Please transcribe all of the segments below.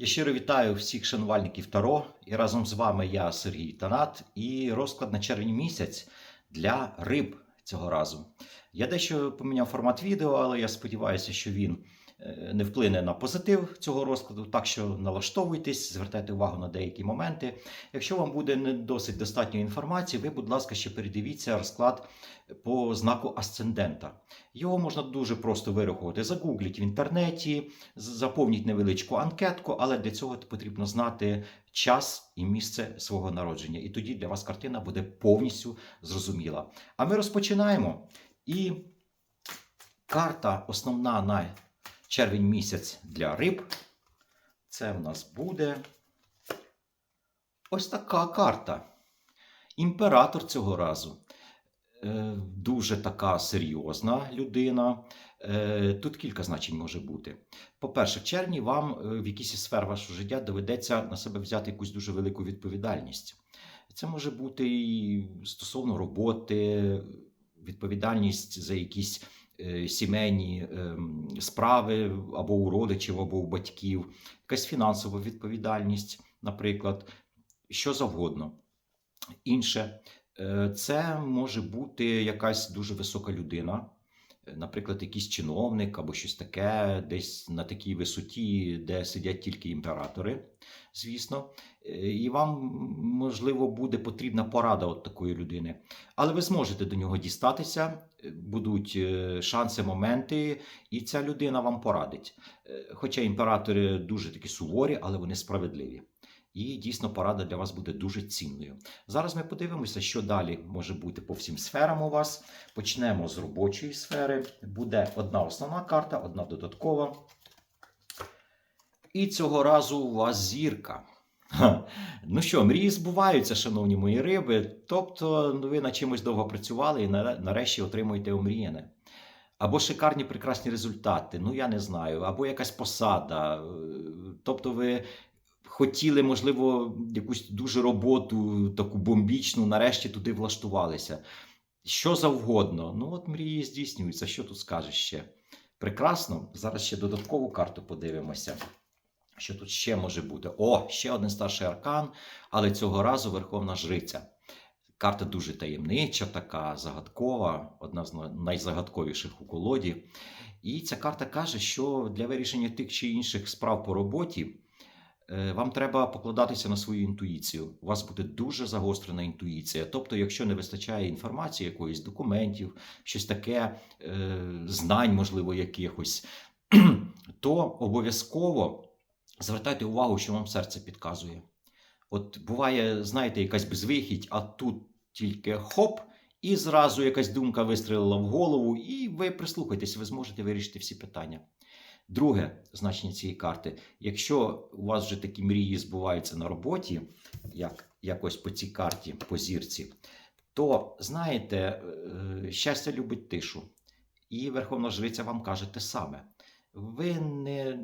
Я щиро вітаю всіх шанувальників Таро. І разом з вами я, Сергій Танат, і розклад на червень місяць для риб цього разу. Я дещо поміняв формат відео, але я сподіваюся, що він не вплине на позитив цього розкладу. Так що налаштовуйтесь, звертайте увагу на деякі моменти. Якщо вам буде не досить достатньо інформації, ви, будь ласка, ще передивіться розклад по знаку асцендента. Його можна дуже просто вирахувати. Загугліть в інтернеті, заповніть невеличку анкетку, але для цього потрібно знати час і місце свого народження. І тоді для вас картина буде повністю зрозуміла. А ми розпочинаємо. І карта основна на червень місяць для риб. Це в нас буде ось така карта. Імператор цього разу. Е, Дуже така серйозна людина. Е, Тут кілька значень може бути. По-перше, в червні вам е, в якійсь із сфер вашого життя доведеться на себе взяти якусь дуже велику відповідальність. Це може бути і стосовно роботи, відповідальність за якісь сімейні ем, справи або у родичів, або у батьків, якась фінансова відповідальність, наприклад, що завгодно. Інше, е, це може бути якась дуже висока людина, е, наприклад, якийсь чиновник або щось таке, десь на такій висоті, де сидять тільки імператори, звісно. Е, І вам, можливо, буде потрібна порада от такої людини. Але ви зможете до нього дістатися, е, будуть е, шанси, моменти, і ця людина вам порадить. Е, Хоча імператори дуже такі суворі, але вони справедливі. І дійсно порада для вас буде дуже цінною. Зараз ми подивимося, що далі може бути по всім сферам у вас. Почнемо з робочої сфери. Буде одна основна карта, одна додаткова. І цього разу у вас зірка. Ну що, мрії збуваються, шановні мої риби. Тобто, ну, ви на чимось довго працювали і нарешті отримуєте омріяне. Або шикарні прекрасні результати, ну я не знаю, або якась посада. Е, Тобто, ви хотіли, можливо, якусь дуже роботу, таку бомбічну, нарешті туди влаштувалися. Що завгодно. Ну, от мрії здійснюються. Що тут скажеш ще? Прекрасно. Зараз ще додаткову карту подивимося. Що тут ще може бути? О, ще один старший аркан, але цього разу Верховна Жриця. Карта дуже таємнича, така загадкова, одна з найзагадковіших у колоді. І ця карта каже, що для вирішення тих чи інших справ по роботі е, вам треба покладатися на свою інтуїцію. У вас буде дуже загострена інтуїція. Тобто, якщо не вистачає інформації, якоїсь документів, щось таке, е, знань, можливо, якихось, то обов'язково звертайте увагу, що вам серце підказує. От буває, знаєте, якась безвихідь, а тут тільки хоп, і зразу якась думка вистрілила в голову, і ви прислухайтесь, ви зможете вирішити всі питання. Друге значення цієї карти: якщо у вас вже такі мрії збуваються на роботі, як якось по цій карті, по зірці, то знаєте, е, щастя любить тишу. І Верховна Жриця вам каже те саме. Ви не,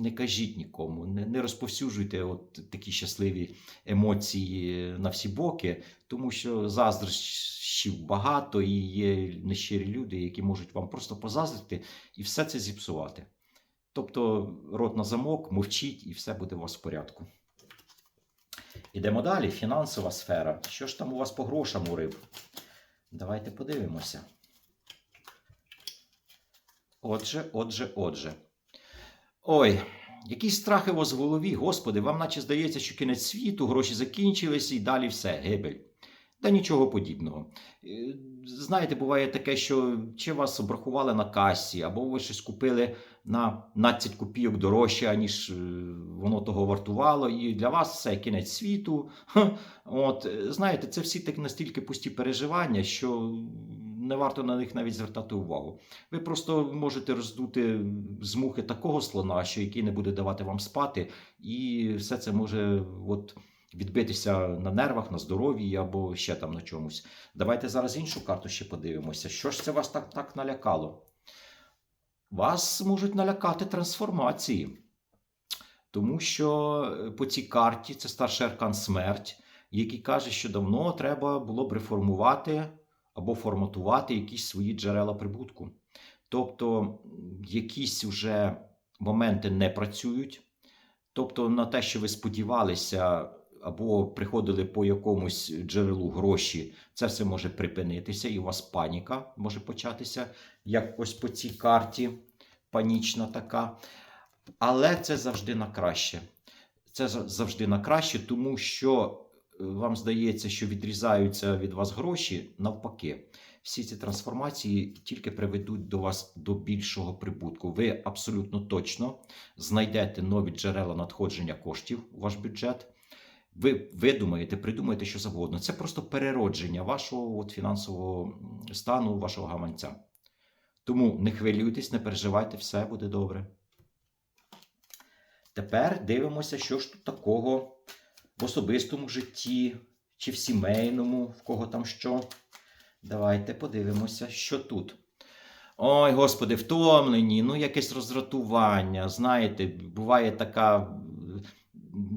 не кажіть нікому, не, не розповсюджуйте от такі щасливі емоції на всі боки, тому що заздрощів багато і є нещирі люди, які можуть вам просто позаздрити і все це зіпсувати. Тобто рот на замок, мовчіть, і все буде у вас в порядку. Ідемо далі. Фінансова сфера. Що ж там у вас по грошам у риб? Давайте подивимося. Отже, отже, отже. Ой, якісь страхи у вас в голові, господи, вам наче здається, що кінець світу, гроші закінчилися і далі все, гибель. Та нічого подібного. Е, Знаєте, буває таке, що чи вас обрахували на касі, або ви щось купили на 15 копійок дорожче, аніж е, воно того вартувало, і для вас все кінець світу. От, е, знаєте, це всі так настільки пусті переживання, що не варто на них навіть звертати увагу. Ви просто можете роздути з мухи такого слона, що який не буде давати вам спати, і все це може от, відбитися на нервах, на здоров'ї або ще там на чомусь. Давайте зараз іншу карту ще подивимося. Що ж це вас так, так налякало? Вас можуть налякати трансформації. Тому що е, по цій карті це старший аркан смерть, який каже, що давно треба було б реформувати або форматувати якісь свої джерела прибутку. Тобто якісь вже моменти не працюють, Тобто на те, що ви сподівалися або приходили по якомусь джерелу гроші, це все може припинитися, і у вас паніка може початися, як ось по цій карті, панічна така. Але це завжди на краще. Це завжди на краще, тому що вам здається, що відрізаються від вас гроші навпаки. Всі ці трансформації тільки приведуть до вас до більшого прибутку. Ви абсолютно точно знайдете нові джерела надходження коштів у ваш бюджет. Ви видумаєте, придумаєте що завгодно. Це просто переродження вашого от, фінансового стану, вашого гаманця. Тому не хвилюйтесь, не переживайте, все буде добре. Тепер дивимося, що ж тут такого в особистому житті чи в сімейному, в кого там що. Давайте подивимося, що тут. Ой, господи, втомлені, ну якесь роздратування. Знаєте, буває така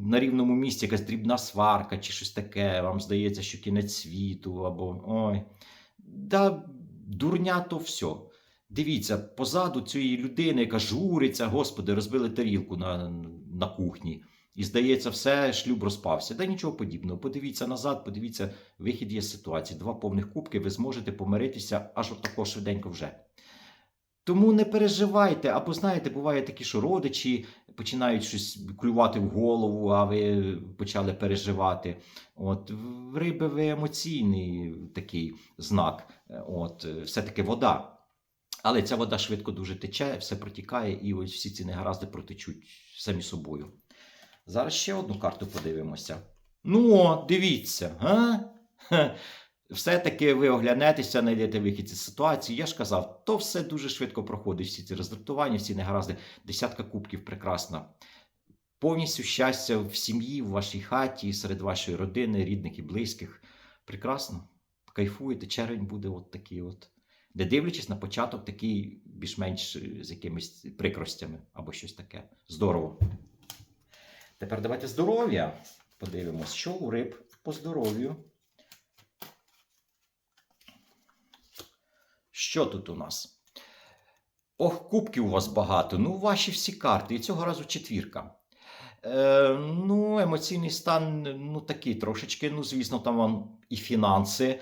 на рівному місці якась дрібна сварка чи щось таке. Вам здається, що кінець світу, або ой. Да, дурня то все. Дивіться, позаду цієї людини, яка журиться, господи, розбили тарілку на, на кухні. І здається, все, шлюб розпався. Да нічого подібного. Подивіться назад, подивіться, вихід є з ситуації. Два повних кубки, ви зможете помиритися аж отако швиденько вже. Тому не переживайте, або знаєте, буває такі, що родичі починають щось клювати в голову, а ви почали переживати. От в риби ви емоційний такий знак. От, все-таки вода. Але ця вода швидко дуже тече, все протікає, і ось всі ці негаразди протечуть самі собою. Зараз ще одну карту подивимося. Ну, дивіться, а? Все-таки ви оглянетеся, знайдете вихід із ситуації. Я ж казав, то все дуже швидко проходить. Всі ці роздратування, всі негаразди. Десятка кубків прекрасна. Повністю щастя в сім'ї, в вашій хаті, серед вашої родини, рідних і близьких. Прекрасно. Кайфуєте, червень буде от такий от. Не дивлячись на початок, такий більш-менш е, з якимись прикростями або щось таке. Здорово. Тепер давайте здоров'я. Подивимось, що у риб по здоров'ю. Що тут у нас? Ох, кубків у вас багато. Ну, ваші всі карти. І цього разу четвірка. Е, ну, емоційний стан, ну, такий трошечки. Ну, звісно, там вам і фінанси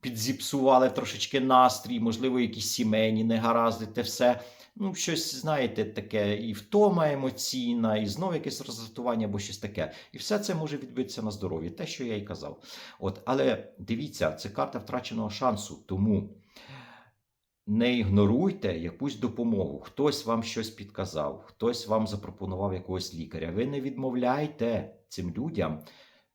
підзіпсували трошечки настрій, можливо, якісь сімейні негаразди, те все. Ну, щось, знаєте, таке, і втома емоційна, і знову якесь роздратування або щось таке. І все це може відбитися на здоров'ї, те, що я і казав. От, але дивіться, це карта втраченого шансу. Тому не ігноруйте якусь допомогу. Хтось вам щось підказав, хтось вам запропонував якогось лікаря. Ви не відмовляйте цим людям.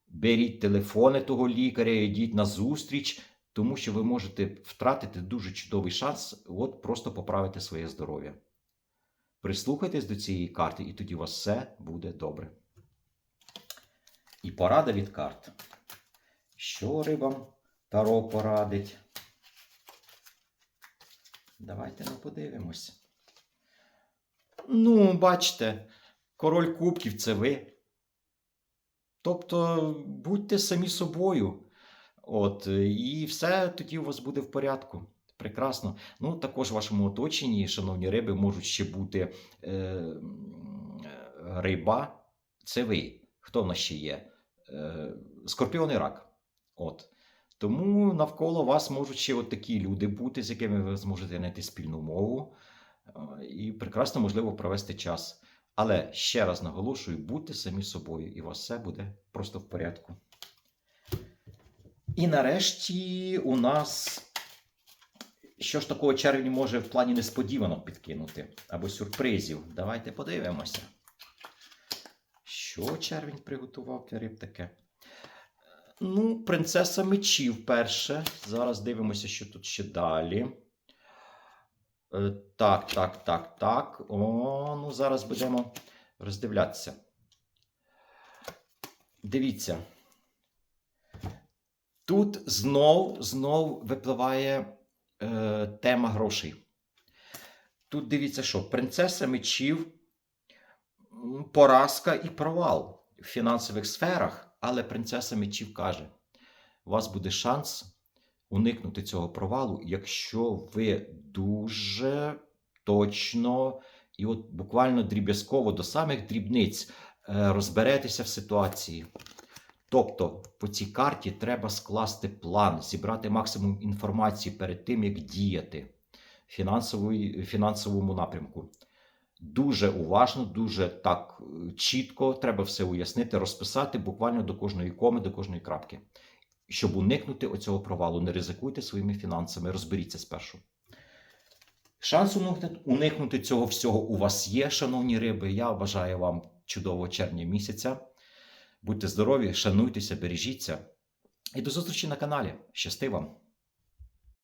Беріть телефони того лікаря, йдіть на зустріч, тому що ви можете втратити дуже чудовий шанс, от просто поправити своє здоров'я. Прислухайтесь до цієї карти, і тоді у вас все буде добре. І порада від карт. Що рибам Таро порадить? Давайте ми подивимось. Ну, бачите, король кубків це ви. Тобто будьте самі собою. От, і все тоді у вас буде в порядку. Прекрасно. Ну, також в вашому оточенні, шановні риби, можуть ще бути е, риба. Це ви. Хто в нас ще є? Е, скорпіон і рак. От. Тому навколо вас можуть ще от такі люди бути, з якими ви зможете знайти спільну мову е, і прекрасно можливо провести час. Але ще раз наголошую, будьте самі собою, і у вас все буде просто в порядку. І нарешті у нас що ж такого червень може в плані несподіванок підкинути або сюрпризів. Давайте подивимося. Що червень приготував для риб таке? Ну, принцеса мечів перше. Зараз дивимося, що тут ще далі. Е, Так, так, так, так. О, ну зараз будемо роздивлятися. Дивіться. Тут знов, знов випливає е, тема грошей. Тут дивіться, що принцеса мечів, поразка і провал в фінансових сферах, але принцеса мечів каже: у вас буде шанс уникнути цього провалу, якщо ви дуже точно І от буквально дріб'язково до самих дрібниць е, розберетеся в ситуації. Тобто по цій карті треба скласти план, зібрати максимум інформації перед тим, як діяти в фінансовому напрямку. Дуже уважно, дуже так е, чітко треба все уяснити, розписати буквально до кожної коми, до кожної крапки. Щоб уникнути оцього провалу, не ризикуйте своїми фінансами, розберіться спершу. Шанс уникнути- цього всього у вас є, шановні риби. Я бажаю вам чудового червня місяця. Будьте здорові, шануйтеся, бережіться. І до зустрічі на каналі. Щасти вам!